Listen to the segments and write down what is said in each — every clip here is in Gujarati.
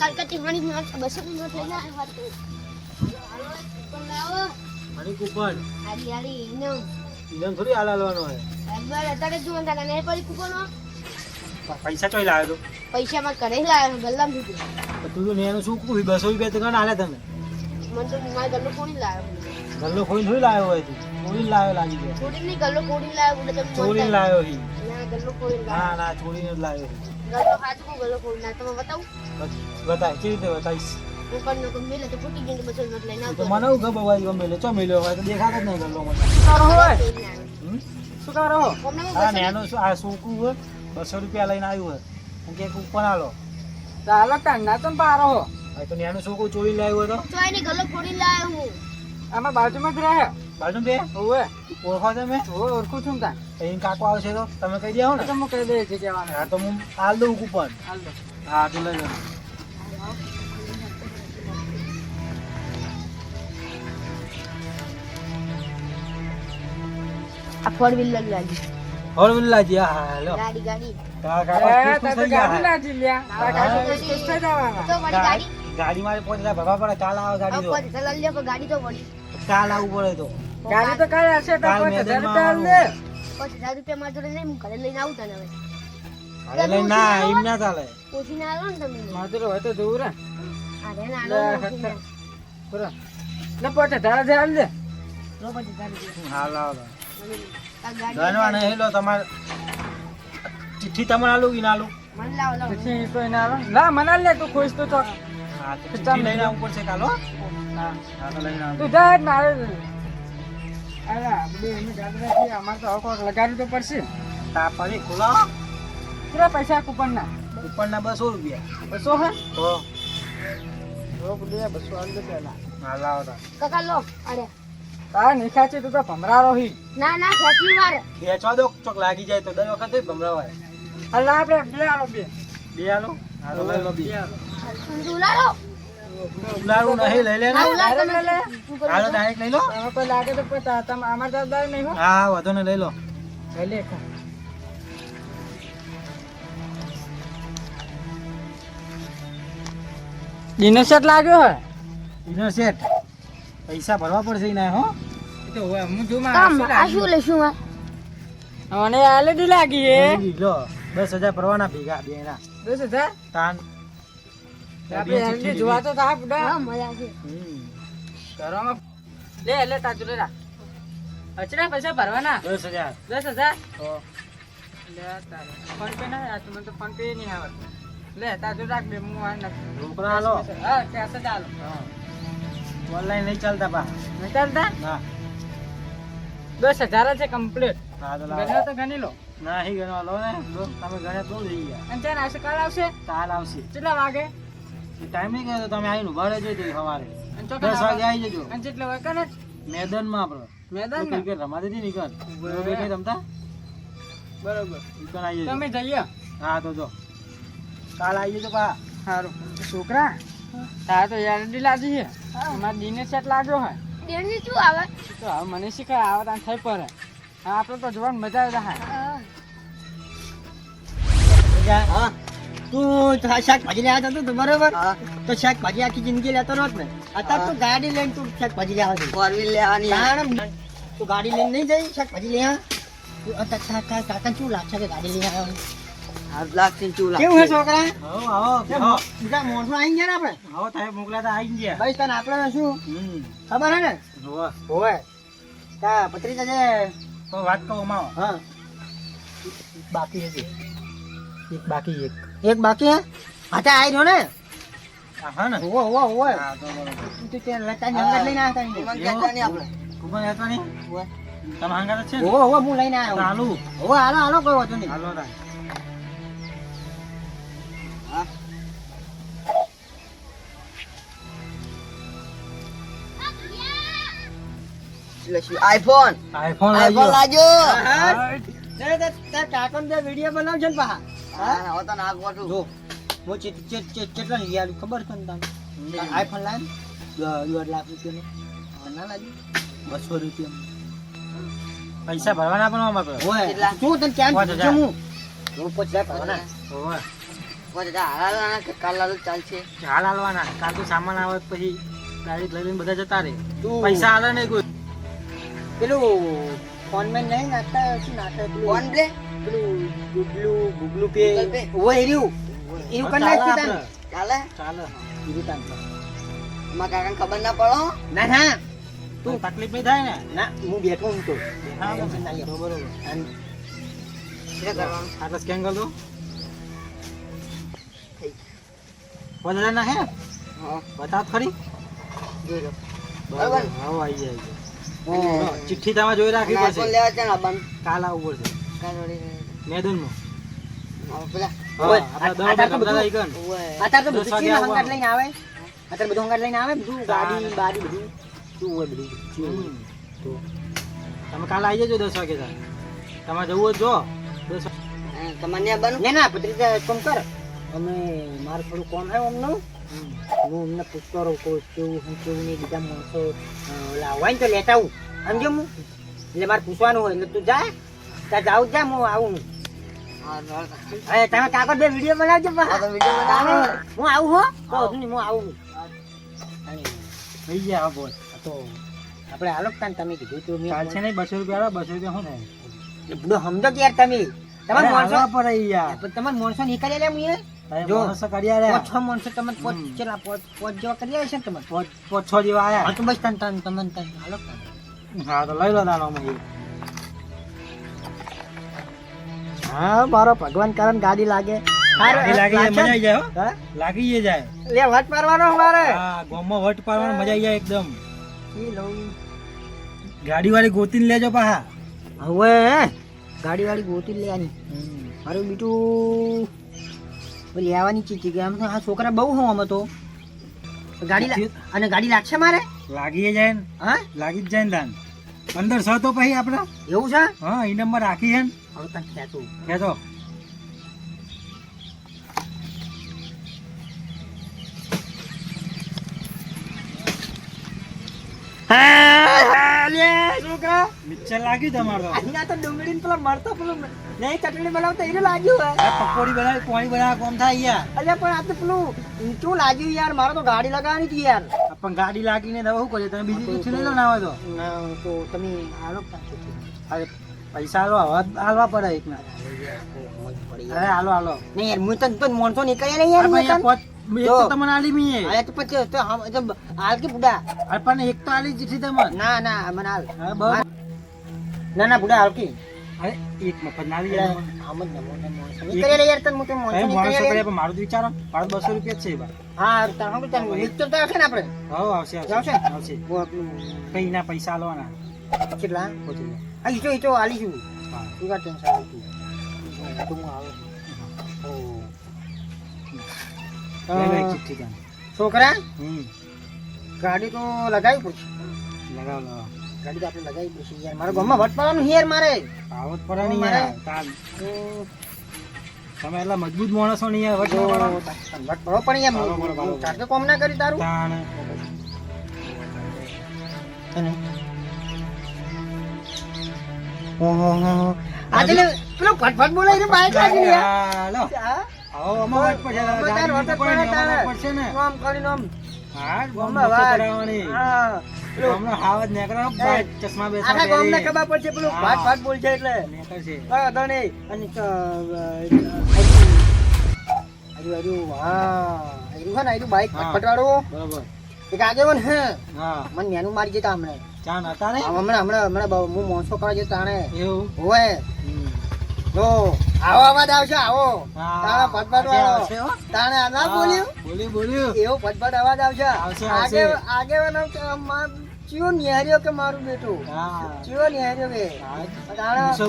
કલકત્તી વાણી નોટ બસો ની નોટ લઈને આવ્યો હતો હાલો કૂપન. લાવો મારી કૂપન હારી હારી ઇનામ ઇનામ થોડી હાલ હાલવાનો હોય. એકવાર અત્યારે જ જોવા હતા નહીં પડી કૂપનો. પૈસા ચોઈ લાવ્યો પૈસા માં કરે લાવ્યો ગલ્લામ દીધું. તો તું તો નેનું શું કું બસો રૂપિયા તો ગણ હાલે તમે મને તો મારા ગલ્લો કોણી લાવ્યો. ગલ્લો ખોઈને થોડી લાવ્યો હોય તું? લાવ્યો લાગી ગયો ગલ્લો લાવ્યો હી. ના ગલ્લો ના ના ચોરીને જ લાવ્યો હી ગલ્લો હાચું ગલ્લો ના તમે બતાવું? બતાય કેવી રીતે બતાવીશ? તો ફૂટી લઈને આવતો મને એવું ખબર હોય ગમે એટલે ચો મેલ્યો હોય તો દેખાતો જ નહીં મને. કરો હોય? શું કરો? આ હા નેનો શું આ છોકરું હોય? બસો રૂપિયા લઈને આવ્યું હોય. કે કૂપન હાલો ચાલો કાંગના તો પારો હો તો નેનું છોકરું ચોરી લાવ્યો તો? લાવ્યો આમાં બાજુમાં જ રહે. બાજુ બે ઓવે ઓળખો તમે? ઓવે ઓળખું છું તાન. અહીં કાકો આવશે તો તમે કહી દેવો ને. તો કહી દઈએ છે કહેવાનું હા તો હું હાલ દઉં કૂપન. હાલ દો હા તો લઈ લો. આ ફોર વ્હીલર લાગી હા હાલો ગાડી મારે પહોંચે ભરવા પડે કાલ આવે ગાડી તો. ઉપર ચલાવી લે પણ ગાડી તો વળી કાલ આવવું પડે તો. ગાડી તો કાલે હશે તો પાંચ હજાર રૂપિયા લે પાંચ હજાર રૂપિયા મારા જોડે નહીં હું ઘરે લઈને આવું તને હવે. ઘરે લઈને ના એમ ના. ચાલે. ઓછી ના આવો ને તમે. માધુર હોય તો જોવું રે. અરે ના લે, આવો હટ, ઓછી ના. લે પાંચ હજાર હજાર લે લો પછી ગાડી દે. હાલ આવો મને આ ગાડી ગણવા નહીં હેલો તમારે ચિઠ્ઠી તમારે આલું કે ના આલું? મને લાવો લાવો. પછી કોઈ ના આવે લા મને લે તું ખુશ તો ચોક હા ચિઠ્ઠી લઈને આવવું પડશે કાલો હા? હા. લઈને આવજો તું જા જ મારે એની ગાડી અમારે તો હવે કોક લગાડવું તો પડશે. તા ખુલો. કેટલા પૈસા કૂપનના? બસો રૂપિયા. બસો હા? તો. રોક લે બસો આલી દે પેલા હાલ આવો કાકા લો અરે તારા નિખા છે તું તો ભમરારો હી. ના ના વાર ખેંચવા દો ચોક લાગી જાય તો દર વખતે ભમરાવાય. અલા આપણે બે આલો બે. બે આલો? હા તો લઈ લો બી. ઉલાડો નહીં લઈ લે ને ના ઉલાડ લે, તમે લે. શું કરો હાલો ડાયરેક્ટ લઈ લો. કોઈ લાગે તો તમે અમારે જવાબદાર નહીં હો. હા વધુ ને લઈ લો. લઈ લે ડિનર સેટ લાગ્યો હે? ડિનર સેટ પૈસા ભરવા પડશે ના હો. તો હવે હું જો માં આ શું લેશું આ? મને આલેડી લાગી હે. ઈ લો દસ હજાર ભરવાના ભેગા બે ના દસ હજાર? તાન આપણે જોવા તો તા બુડા મજા આવશે. હમ. લે લે તાજુ લે અચરા પૈસા ભરવાના. દસ હજાર. દસ હજાર? તો લે તારે. ફોન પે ના મને તો ફોન પે નહીં આવડતું લે તાજુ રાખ બે હું આ નથી રોકડા હાલો. હા કેસે ચાલો ઓનલાઈન નહીં ચાલતા બા. નહીં ચાલતા? ના. દસ હજાર છે કમ્પ્લીટ. ગણ્યો તો ગણી લો. ના ગણવા લો ને. લો, તમે ગણ્યા તો લઈ ગયા. અને ચાલ આવશે કાલ આવશે? કાલ આવશે. કેટલા વાગે? ટાઈમ નહીં કહ્યો તમે આવીને ઊભા રહેજો તે સવારે. દસ વાગે આવી જજો. અને જેટલા વાગે કને મેદાનમાં આપણે. મેદાન ને ક્રિકેટ રમા દીધી નીકળ બરાબર. ક્રિકેટ રમતા? બરોબર. નીકળ આવી તમે જઈએ. હા તો જો. કાલ આવી જજો પા. સારું છોકરા તારે તો યારડી લાગી છે. મારા દિને સેટ લાગ્યો હે દિને શું આવે? તો હવે મને શીખાય આવે ત્યાં થઈ પડે. હા આપણે તો જોવાની મજા આવે. હા. હા. તું શાકભાજી લેવા જતો તો બરોબર? તો શાકભાજી આખી જિંદગી લેતો નહોત ને. અત્યારે તું ગાડી લઈને તું શાકભાજી લેવા જઈ ફોર વ્હીલ લેવાની તું ગાડી લઈને નહીં જઈ શાકભાજી લેવા? તું અત્યારે કાકા શું લાગશે કે ગાડી લઈને આવ્યો? કેવું હે છોકરા? આવો ગયા ને આપણે? આવો સાહેબ ગયા. ભાઈ તને આપણે શું? ખબર હે ને? હોવે. તા પત્રિકા છે. તો વાત કહું માવો. હા. બાકી હતી એક બાકી એક. એક બાકી હે? હાથે આવી રહ્યો ને? હા ને? તો તું ત્યાં લતાની અંગત લઈને આવ્યા હતા તમે હાંગાત છે હું લઈને આવ્યો. હાલું. હાલો કોઈ વાંધો નહીં. હાલો. આઈફોન આઈફોન આઈફોન લાગ્યો. વીડિયો બનાવજો ને તે ને જો હું ચેટ ચેટ ચેટ કેટલા ની યાર ખબર છે ને તને આઈફોન લાવ દોઢ લાખ રૂપિયાનો. ના લાગ્યું બસો રૂપિયા પૈસા ભરવાના પણ હોય તને કેમ. પૂછું હાલ હાલવાના. કાલ તો સામાન આવે પછી ગાડી લઈ લઈને બધા જતા રહે. તું. પૈસા હાલે નહીં કોઈ. પેલું ફોન મેન નહીં નાખતા શું નાખતા પેલું? પેલું ગુગલું ગુગલું પે. ઓય એર્યું એવું કરી નાખ્યું તાન ચાલે ચાલે? કીધું તાન તો. ખબર ના પડો ના ના. તું તકલીફ નહીં થાય ને? ના હું બેઠો હું તો. હા, ના બરોબર. અને શું કરવાનું? આટલા સ્કેન કર દો વધારે ના હે? હા. બતાવ ખરી? જોઈ લો. બરાબર. હા આવી જાય હું. ચિઠ્ઠી તમારે જોઈ રાખી પડશે. છે કાલ આવવું પડશે. મેદાનમાં. પેલા. અત્યારે તો બધું ચીન. લઈને આવે. અત્યારે બધું લઈને આવે બધું ગાડી બારી બધું. શું હોય બધું? તો. તમે કાલે આવી જજો દસ વાગે તાર. તમારે જવું હોય જો. દસ વાગે. તમારે ત્યાં બંધ ના ના ભત્રીજા કોમ કર. અમે મારે થોડું કોમ છે અમનું. હું અમને પૂછતો રહું કહું કેવું હું કેવું નહીં બીજા માણસો ને તો લેતા આવું. સમજો હું? એટલે મારે પૂછવાનું હોય એટલે તું જા. ત્યાં જાઉં જ હું આવું. અરે તમે કાકો બે વીડિયો બનાવજો હા. હું આવું હો? તો હું. આવું. થઈ ગયા હા બોલ. તો આપણે હાલો કાન તમે કીધું તો મેં ચાલશે નહીં બસો રૂપિયા બસો રૂપિયા હું ને? એ બધું સમજો કે યાર તમે. તમારે માણસો પડે યાર. પણ તમારે માણસો નીકળી લે હું જો. માણસો કરી. પાંચ છ માણસો તમે પોચ ચલા પોચ પોચ જેવા કરી આવ્યા છે ને તમે પોચ પોચ છ જેવા હા તો બસ તન તન તમને તન હાલો. હા તો લઈ લો દાડો માં હા મારો ભગવાન કારણ ગાડી લાગે. લાગી જાય, હો. લાગી જાય. લે વટ પારવાનો અમારે. હા ગોમમાં વટ પારવાનો મજા આવી જાય એકદમ. ગાડી વાળી ગોતીને લેજો પાહા હવે ગાડી વાળી ગોતી લેવાની. મારું બીટું. લેવાની ચીજ કે આમ તો આ છોકરા બહુ હું અમે તો. ગાડી અને ગાડી લાગશે મારે? લાગી જાય ને. હા? લાગી જ જાય ને દાન પંદરસો તો પછી આપડે એવું છે? હા એ નંબર રાખી છે ને. હવે તને ખેંચું. કેજો મિક્સર લાગ્યું તમારે અહીંયા તો ડુંગળી પેલા નહીં ચટણી બનાવતા એને લાગ્યું હે પકોડી બનાવી કોમ થાય યાર. અલ્યા પણ આ તો પેલું ઊંચું લાગ્યું યાર. મારે તો ગાડી લગાવવાની હતી યાર. પણ ગાડી લાગીને શું તમે બીજી લઈ લો ના હોય તો? ના તો તમે આલો અરે પૈસા આલો હાલવા પડે એક ના અરે હાલો હાલો. નહીં યાર હું તો તો માણસો નીકળ્યા નહીં યાર અરે હું પણ યાર તને- પોચ- એક તો તમને આલી મીએ અરે તો પછી તો હમ- તો હાલ કે બુડા? અરે પણ એક તો આલી ચીઠી તમને. ના ના મને હાલ હા, બસ. ના ના બુડા હાલ કે. અરે એક મફત ના આવી જાય આમ જ ના મોટા માણસો નીકળ્યા યાર તને મોટા માણસો હવે કરે પણ મારું વિચારો. મારું બસો રૂપિયા છે બા હા તને મિક્સર તો આવશે ને આપણે? આવશે આવશે. આવશે? કઈ ના પૈસા આલવાના. કેટલા. આ ઈચો ઈચો આલી હા. તું કા ટેન્શન હું આવું છોકરા? ગાડી તો લગાવી પડશે. લગાવ લગાવ. ગાડી તો આપણે લગાવી પડશે યાર. મારા ગામમાં વટ પડવાનું યાર મારે. આવત પડવાની યાર. તમે એટલા મજબૂત માણસો નહીં યાર વટ પડો. વટ પડવો પણ યાર. તારે કોમ ના કરી તારું. આજે પેલો ફટફટ બોલાય છે બાઈક લાગી યાર. બાઈક, ચશ્મા બેસવા આખા ગામને પહેરી. ખબર પડશે પેલું. હા. ફાટ ફાટ બોલશે એટલે. નીકળશે. હા, વાંધો નહીં. અને ચ- હજુ હજુ હા. હજુ છે ને હજુ બાઈક હા. ફટફટાડો બરોબર. એક આગેવાન હે. હા. મને મેનું મારી જતા હમણાં. ને? હમણાં હમણાં હમણાં હું મોસો કરવા જતો એવું? હોય. જો આવો અવાજ આવશે આવો. ફટફટ વાળો. ના બોલ્યું? બોલ્યું બોલ્યું. એવો ફટફટ અવાજ આવશે. આગે ચિયો નિહાર્યો કે મારું બેટું? ચિયો નિહાર્યો કે.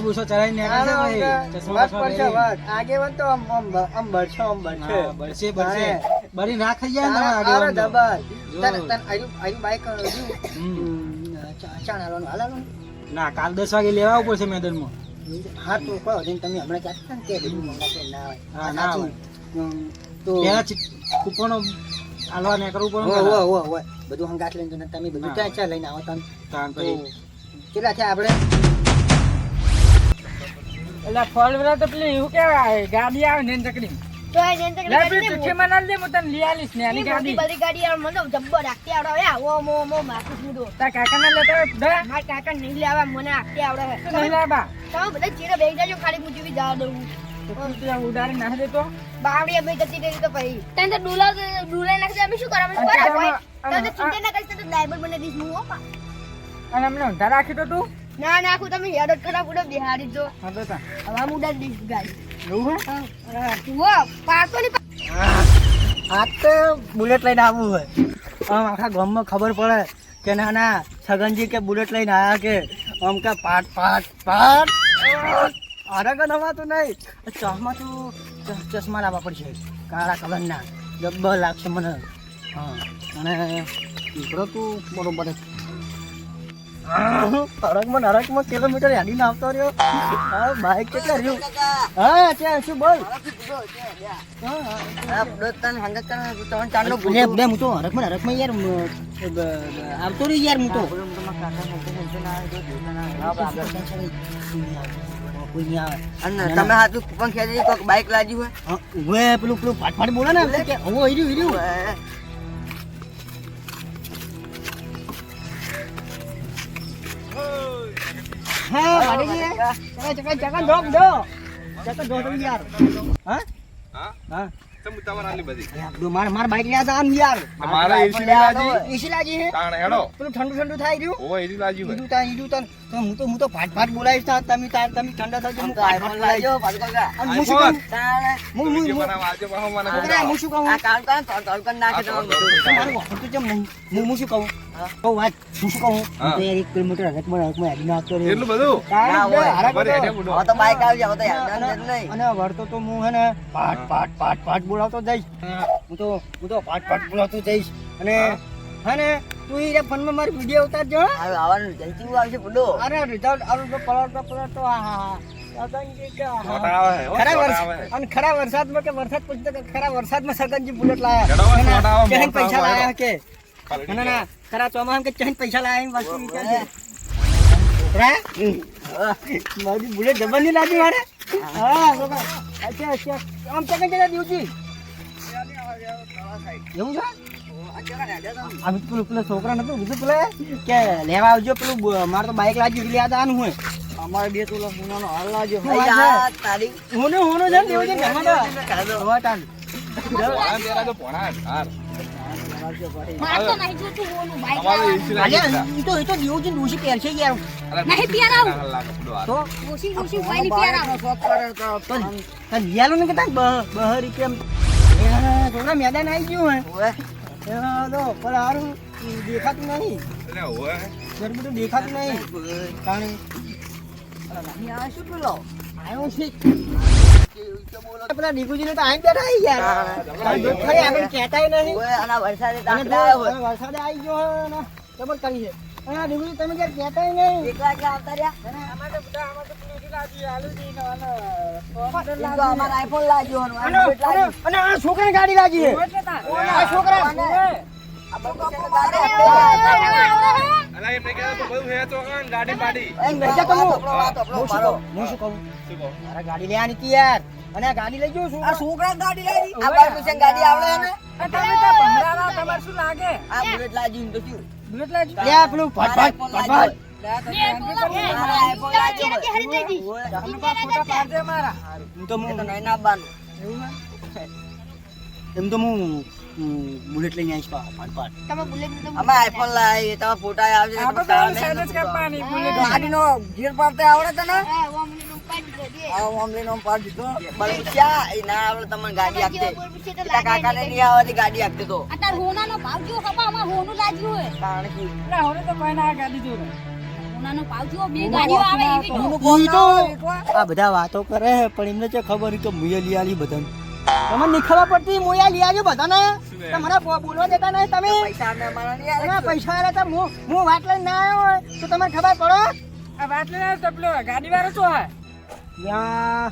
બુસો ભાઈ. વાત પડશે. વાત. તો આમ આમ બ- આમ ના ખાઈ જાય ને. તને તને આયુ આયુ બાઈક હજુ ના કાલ દસ વાગે લેવા ઉપર છે મેદાનમાં. હા તો કહો તમે હમણાં કહેતા ને કે ના હોય. ના. તો પેલા ચી- કૂપનો આલવા પડે હો, ને હો, પેલા. હો, હો. બધું હંગાત લઈને જને તમે બધું. ક્યાં ક્યાં લઈને આવો તમે. તાણ તો. કેટલા થયા આપણે? એટલે ફોર વ્હીલર તો પેલી એવું કેવાય ગાડી આવે ને ચકડી. તો તો આલીશ ને આની ગાડી. બધી મને જબ્બર આખી આવડે. હે આવો મો મો માથું તાર કાકાને લેતો હોય કાકા નહીં લેવા મને આખી આવડે. તો તમે બધા ચીરે બેસી જાજો ખાલી હું બી જવા દઉં. ઉડાડી નાખી દેતો બાવડી અમે જતી રહી તો પછી. તને તો ડુલા ડુલા નાખી અમે શું કરવાનું? અને બરાબર. આમાં- તને તો ચિંતા ના કરીશ તો ડાયમંડ મને દીશ હું હો અને અમને ઊંધા રાખી તો તું. ના નાખું તમે જ ખરાબ ઉડો બિહારી જો હા તો હવે આમ ઉડાડી દઈશ એવું હા? તું હો પાડતો આ તો બુલેટ લઈને આવવું હોય આમ આખા ગામમાં ખબર પડે કે ના ના છગનજી કે બુલેટ લઈને આયા કે આમ કે પાટ પાટ પાટ અરે કે નવાતું નહીં ચશ્મા તો ચશ્મા લાવવા પડશે. કાળા કલરના. જબ્બર લાગશે મને. હા અને દીકરો તું બરોબર અરગમાં નરકમાં કિલોમીટર ના આવતો રહ્યો. હા બાઈક કેટલા રહ્યું? હા છે શું બોલ. હા તું હરકમાં હરકમાં યાર આવતો રહ્યો યાર હું તો. કોઈ નહીં આવે. અને તમે હાથું કૂપન ખેંચી કોઈક બાઈક લાજી હોય? હા, ઉભે પેલું પેલું ફાટ ફાટ બોલે ને કે હવે હીર્યું હીર્યું. હા ભાડેજી ચકા ચકા ચકા ડોક દો દો તમે યાર. હા? હા? ઉતાવળ આલી બધી. માર માર બાઈક લ્યા તા યાર. મારા એસી લાજી. એસી લાગી હે? તાણ હેડો. પેલું ઠંડુ ઠંડુ થાય રહ્યું. ઓવો એસી લાજી હોય. ઈડું તા ઈડું તા તો હું તો હું તો ફાટ ફાટ બોલાવીશ તા તમે તાર તમે ઠંડા થજો હું આઈફોન લાજો પાછું કાકા. અને હું શું કહું? તાણે. હું હું હું બનાવ આજે મને હું શું કહું? આ કામ ને હું શું કહું. કહું વાત હું શું કહું? તો યાર એક કિલોમીટર હરકમાં હરકમાં હેડીને આવતો રહ્યો એટલું બધું? કે હોય. હારા ખબર હેડે બધો. બુડો હવે તો બાઈક આવી જાય તો અને- નહીં. અને વળતો તો હું હે ને પાટ પાટ પાટ પાટ બોલાવતો જઈશ. હું તો હું તો પાટ પાટ બોલાવતો જઈશ. અને હે. ને તું એ ફોનમાં મારી વીડિયો ઉતારજો હવે આવવાનું જલ્દી આવશે બુડો અરે રિઝલ્ટ આવે તો પલટતો પલટતો હા હા હા. છોટા આવે હે, હો, ખરા વરસાદમાં કે વરસાદ પૂછતો ખરા વરસાદમાં સગનજી બુલેટ લાયા પૈસા વાળો. લાયા કે? ના ના ખરા ચોમાસામાં કે ચહેન પૈસા લાયા વસ્તુ વિચારજે. છોકરા, મારી બુલેટ જબરની લાગી મારે? હા છોકરા. અચ્છા અચ્છા. આમ ચકન ચલા દીવજી એવું છે? પેલું પેલા છોકરા નતું કીધું પેલા કે લેવા આવજો પેલું મારે તો બાઈક લાગ્યું એટલે યાદ આનું હોય. અમારે બે તોલા સોનાનો હાર લાજો શું વાત છે? આ તારી હોનું હોનું છે ને ઘરમાં તો. હવે તાન. પોણા તેરા તો પોણા હાર. માર તો નહીં જોતું હોનું બાઈક અમારે એસી લાજી અલ્યા, ઈ તો ઈ તો દેવજી ડોશી પહેરશે યાર. નહીં પહેરાવું. ના લાગે બુડો હાર. તો? ડોશી ડોશી ભાઈ ની પ્યારા તો તો તને ને કહેતા બહરી કેમ. છોકરા મેદાન આવી ગયું હે. તો પણ હારું દેખાતું નહીં. એટલે તો દેખાતું નહીં. કારણ આ શું પેલો આવ્યો છે પેલા દીકુજીને તો આઈ બેઠા હે યાર આ દુઃખ ખરી આપણે કહેતાય નહીં ઓવે, આના વરસાદે અને તાપ તો લાવ્યો હોય. વરસાદે આવી ગયો હે ને જબર કરી છે હા દીકુજી તમે ક્યારે કહેતાય નહીં એકલા એકલા આવતા અમારે તો બધા અમારે તો પેલી લાજી આલુ દી ને અને એમ તો અમારે આઈફોન લાગ્યો હોય, અને લાગ્યો. અને આ છોકરાની ગાડી લાગી છોકરા ને. અલા, એમ નહીં તો બધું હે તો કાં ગાડી પાડી. એમ બેજા તો હું- આપણો, આપણો, હું શું કહું? હું શું કહું શું કહો? મારે ગાડી લેવાની હતી યાર અને આ ગાડી લઈ જઉં છું આ છોકરા ગાડી લાવી આ બાર પૂછે ગાડી આવડે એને તમે તો ભમરાના તમારે શું લાગે આ બુલેટ લાજી તો શું બુલેટ લાજી લે આ પેલું ફટ ફટ ફટ ફટ. લે આ તો ધ્યાન બી કરવું. મારા આઈફોન લાગ્યો હોય. ઓવે. તમને કોઈ ફોટા પાડજે મારા એમ તો હું હું હું બુલેટ લઈને આવીશ પા ફટ ફટ તમે બુલેટ તો અમે આઈફોન લાવી તમે ફોટા આવશે આપણે તો. સેલેસ કરવાની બુલેટ. ગાડીનો ગિયર પાડતા આવડે તને? હા ઓમની નું પાડી દે. આ નો પાડ દીધો. બળ ક્યાં? એ ના આવડે તમને ગાડી આપતે તો તારા કાકાને નહીં આવવાની ગાડી આપતે તો. અતાર હોનાનો ભાવ જો ખબર અમાર હોનું લાગ્યું હોય. કારણ કે ના હવે તો કોઈ ના ગાડી જોડે હોનાનો ભાવ જો બે ગાડીઓ આવે એવી તો. ઈ તો આ બધા વાતો કરે પણ એમને છે ખબર કે મુયલી આલી બધાને. તમને નહીં ખબર પડતી યાર લઈ આવ્યું બધાને. તમારા બોલવા દેતા નહીં તમે પૈસા તમે પૈસા આલે તો હું હું વાત લઈને ના આવ્યો હોય તો તમને ખબર પડો? આ વાત લઈને આવ્યો તો પેલો ગાડી વાળો શું હે યા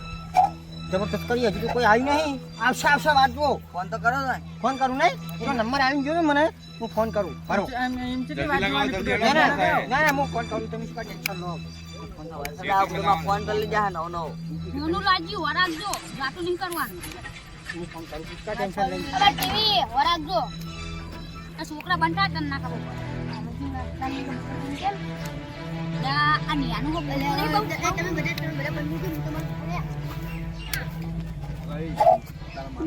જબરદસ્ત કરી હજુ તો કોઈ આવી નહીં. આવશે આવશે વાત જો ફોન તો કરો ને. ફોન કરું નહીં? એનો નંબર આવીને જોયો મને હું ફોન કરું. બરો જલ્દી ના ના ના ના હું ફોન કરું તમે શું ટેન્શન લો. ફોન કરી લઈ નવો નવ. હોનું લાગ્યું હો રાખજો વાતો નહીં કરવાનું. હું ફોન કરું છું. કા ટેન્શન લઈ હવે ટીવી વરાગજો આ છોકરા બનતા તને ના ખબર પડે તને ખબર કેમ આ આ નિયાનું બહુ તમે બધા તમે બધા બંધ મૂકી હું તમારે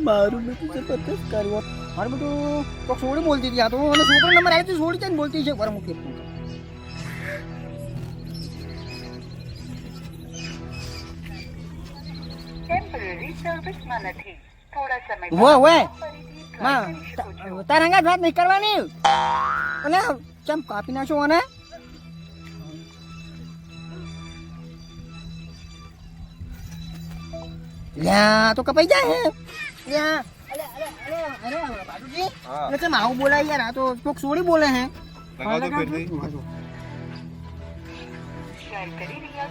મારું બેટું જબરદસ્ત કરવો મારું બેટું કોક સોડી બોલતી હતી આ તો છોકરો નંબર આવ્યો તો સોડી છે બોલતી છે પર મૂકી. ફોન હોય હોયમાં તા- તારા અંગાત વાત નહીં કરવાની અને ચમ કાપી નાખો અને લ્યા તો કપાઈ જાય હે લ્યા અરે અરે અરે અરે બાજુજી હા એટલે કેમ આવું બોલાય યાર આ તો કોક સોડી બોલે હે લગાવ તો ફેરથી.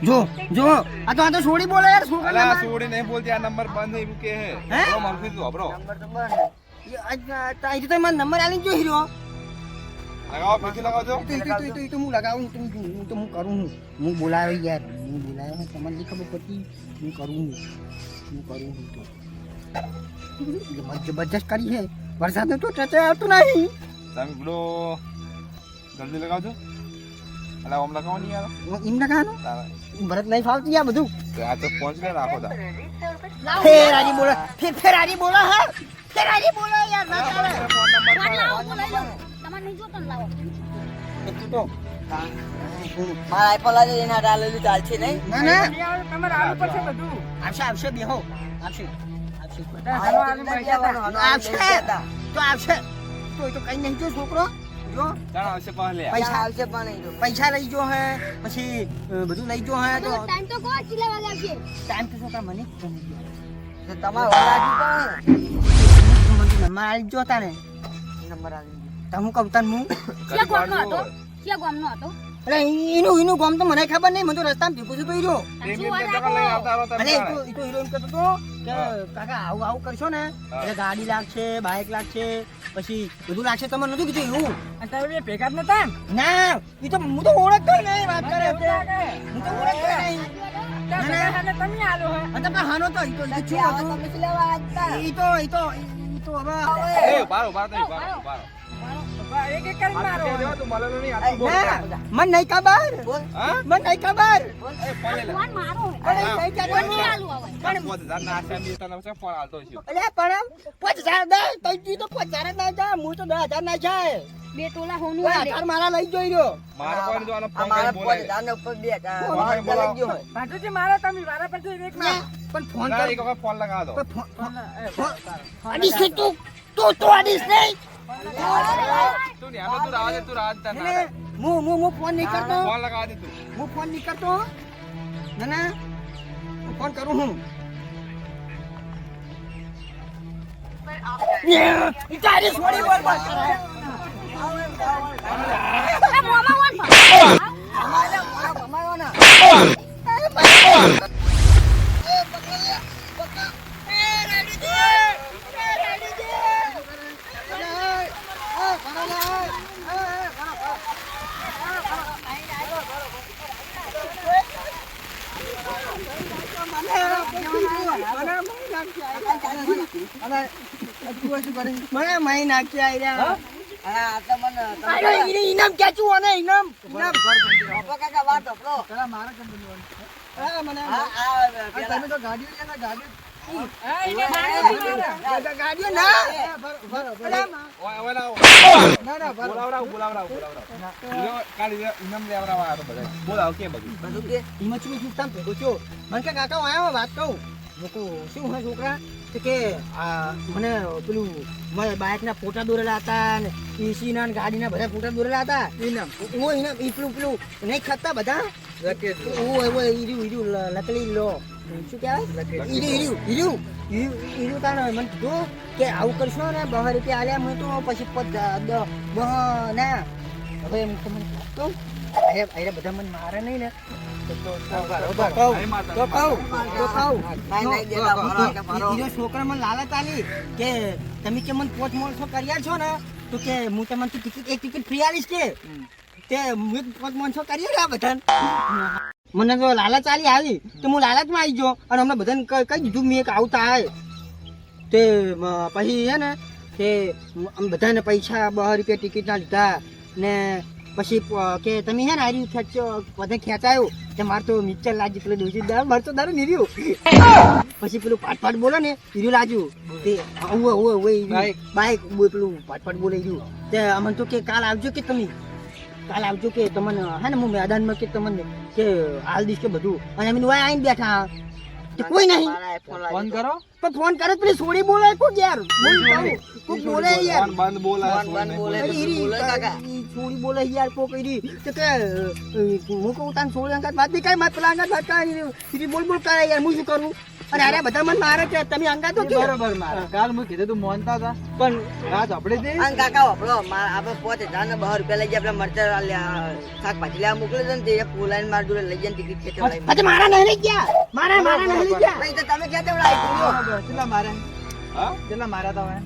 જો જો આ તો આ તો છોડી બોલે યાર છોકરા અલા, સોડી નહીં બોલતી આ નંબર બંધ નહીં કે હે? હે? હબરો મારથી તું હબરો અહીં તો મને નંબર આલી જો હીરો લગાવો પછી લગાવજો. તો ઈ તો તો તો હું લગાવું તો હું હું તો હું કરું હું. હું બોલાયો યાર હું બોલાયો તમને નહીં ખબર પડતી હું કરું હું. હું કરું હું તો. જબરજસ્ત કરી છે. વરસાદ તો ટચે આવતું નહીં. તમે પેલો જલ્દી લગાવજો. અલા ઓમ લગાવો નહીં યાર એમ લગાનો ભરત નહીં ફાવતી આ બધું? તો આ તો પહોંચ ને રાખો તા. આજી બોલો ફેર ફેરારી બોલો હા? ફેરારી બોલો યાર ના ચાલે. ફોન નંબર લાવો લઈ લો. તમાર નહીં જોતો ને લાવો. તું તો મારા આઈફોન લાગે એના ડાલેલું ચાલશે નહીં? ના ના. તમારે આવું પડશે બધું. આવશે આવશે બેહો. આવશે. આવશે. આવશે. તો આવશે. તો તો કઈ નહીં જો છોકરો. જો. આવશે પહેલે પૈસા આવશે પણ પૈસા લઈ જો હે પછી બધું લઈ જો હે તો. ટાઈમ ટાઈમ મને તો તમારે ઓલાજી નંબર આવી જો તાને નંબર આવી તો કહું તને હું? ક્યાં ગામનો હતો? ક્યાં ગામનો હતો? અરે એનું એનું ગામ તો મને ખબર નહીં. મને તો રસ્તામાં ભેગું છું તો હીરો. અરે એ તો તો. કે કાકા આવું આવું કરશો ને એટલે ગાડી લાગશે બાઇક લાગશે પછી બધું લાગશે. તમે નતું કીધું એવું? અને તમે બે ભેગા જ નતા ના એ તો હું તો ઓળખતો નહીં વાત કરે હું તો ઓળખતો નહીં. તમે આલો હે. તમે હાનો તો ઈ તો ઈ તો શું હતું? ઈ તો ઈ તો ઈ તો હવે એ બારો બારો તો બારો બારો મને નહીં ખબર. મને નહીં ખબર. બી તને છે ફોન આલતો છે અલે પણ પાંચ હજાર દે તઈ જી તો હજાર ના જાય હું તો ના જાય. બે ટોલા હોનું હજાર મારા લઈ જોઈ રહ્યો. મારે જો આનો દાને ઉપર બે હજાર ફોન મારા લઈ ગયો હોય. ભાટુજી તમે મારા પરથી એક પણ ફોન કર. એક વખત ફોન લગાવ દો ફોન તું તું તું નહીં. તું ને તું રાહ દે તું રાહ દે ને, હું હું હું ફોન નહીં કરતો. ફોન લગાવ દે તું. હું ફોન નહીં કરતો. ના ના. હું ફોન કરું હું. તારી છોડી બોલ બોલ કરે. એ મોમાં વન પણ મને મહી નાખી આયરા. હા, આ તો મને તમે અરે, ઈને ઇનામ ક્યાંચું અને ઇનામ ઇનામ કાકા વાત. હા, મને હા, તમે તો ગાડીઓ લેના ગાડીઓ મને કાકા હું વાત કહું હું શું હોય મને પેલું મારા બાઇકના ફોટા દોરેલા હતા ને એસીના ગાડીના બધા ફોટા દોરેલા હતા ઇનામ હું ઇનામ પેલું પેલું નહીં ખાતા બધા લકડી લો. શું કહેવાય? ઈર્યું ઈર્યું ઈર્યું કારણ મને કીધું કે આવું કરશો ને બહાર રૂપિયા આલ્યા મેં તો પછી બહ ના. હવે એમ તમને કહું અરે બધા મને મારે નહીં ને. તો તો તો તો તો છોકરા મને લાલચ આલી કે તમે કે મને પોચ માણસો કર્યા છો ને તો કે હું તમને ટિકિટ એક ટિકિટ ફ્રી આલીશ કે? તે હું પોચ માણસો બધાને? મને તો લાલચ આલી આવી તો હું લાલચમાં આવી ગયો અને અમને બધાને ક- કહી દીધું મેં એક આવતા આવે તે પછી છે ને તે અમે બધાને પૈસા બહાર રૂપિયા ટિકિટના લીધા ને પછી કે તમે છે ને આરી ખેંચો બધે ખેંચાયો. તે મારે તો મિક્સર લાગ્યું પેલું દોષિત દારૂ મારે તો દારૂ નીર્યું પછી પેલું પાટ પાટ બોલે ને હીરું લાગ્યું તે ઓવે ઓવે ઓવે બાઈક. પેલું પાટ પાટ બોલે તે અમને તો કે કાલ આવજો કે તમે. કાલ આવજો કે તમને હે ને હું મેદાનમાં કે તમને કે હાલ દીશ કે બધું. અને અમે વાય આવીને બેઠા. તે કોઈ નહીં. ફોન કરો. પણ ફોન કરે તો પેલી સોડી બોલે કોક યાર? કોક બોલે યાર. બંધ બોલે બંધ બોલે તો સોડી બોલે યાર કોક ઈરી તો કે હું કહું તાન સોડી અંગાત વાત નહીં કાંઈ મારે પેલા અંગાત વાત કાંઈ બોલ બોલ કરે યાર હું શું કરું? અને અરે બધા મને મારે કે તમે અંગાત તો બરોબર મારા. કાલ હું કીધું તું મોનતા હતા પણ રાત આપણે દે અને કાકા વાપરો આપણે પોચ હજાર બહાર રૂપિયા લઈ આપણે મરચા લ્યા શાકભાજી લેવા મોકલે છે ને તે પોલાઈને માર જોડે લઈ જાય ટિકિટ મારા. નહીં લઈ ગયા? મારા મારા નહીં લઈ ગયા? નહીં તો તમે ક્યાં તેવડા કેટલા મારા? હા? કેટલા મારા તમે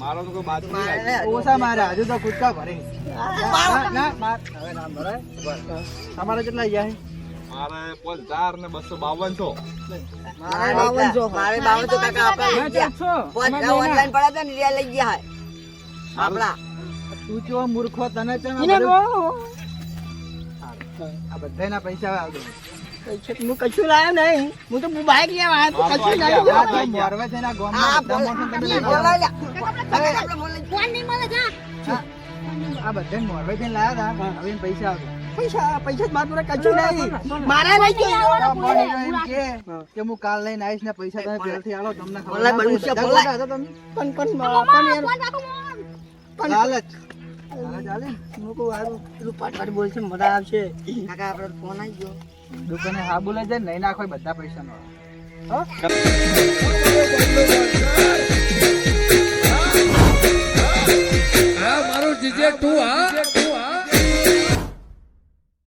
મારો તો કોઈ બાત મારે નહીં ને મારા હજુ તો કૂદકા ભરે ના ના માર. હવે નામ ભરાય તમારે કેટલા ગયા છે? મારે પોચ હજાર ને બસો બાવન છો. મારે બાવન છો. મારે બાવન છો કાકા આપણે લઈ ગયા. છો. ઓનલાઈન પડ્યા હતા ને રિયા લઈ ગયા હે. આપણા. તું કેવો મૂર્ખો તને છે આ બધાના પૈસા આવજો હું કશું લાવ્યો નહીં. હું તો બાઈક લેવા આવ્યો તો કશું મોરવે છે ને આ બધા. લ્યા. જા. આ મોરવે થી લાયા હતા હવે પૈસા આવજો પૈસા પૈસા જ મારા કશું નહીં. મારા નહીં બોલી? કે કે હું કાલ લઈને આવીશ ને પૈસા તમે પહેલથી આલો તમને ખબર હતા તમે? પણ પણ પણ પણ હાલત જ. ચાલે, ચાલે. લોકો હારું. પેલું પાટવાટ બોલશે મજા આવશે. કાકા આપણો ફોન આવી ગયો. દુકાને હા બોલે જાય નહીં નાખો બધા પૈસા નો મારું જીજે તું હા?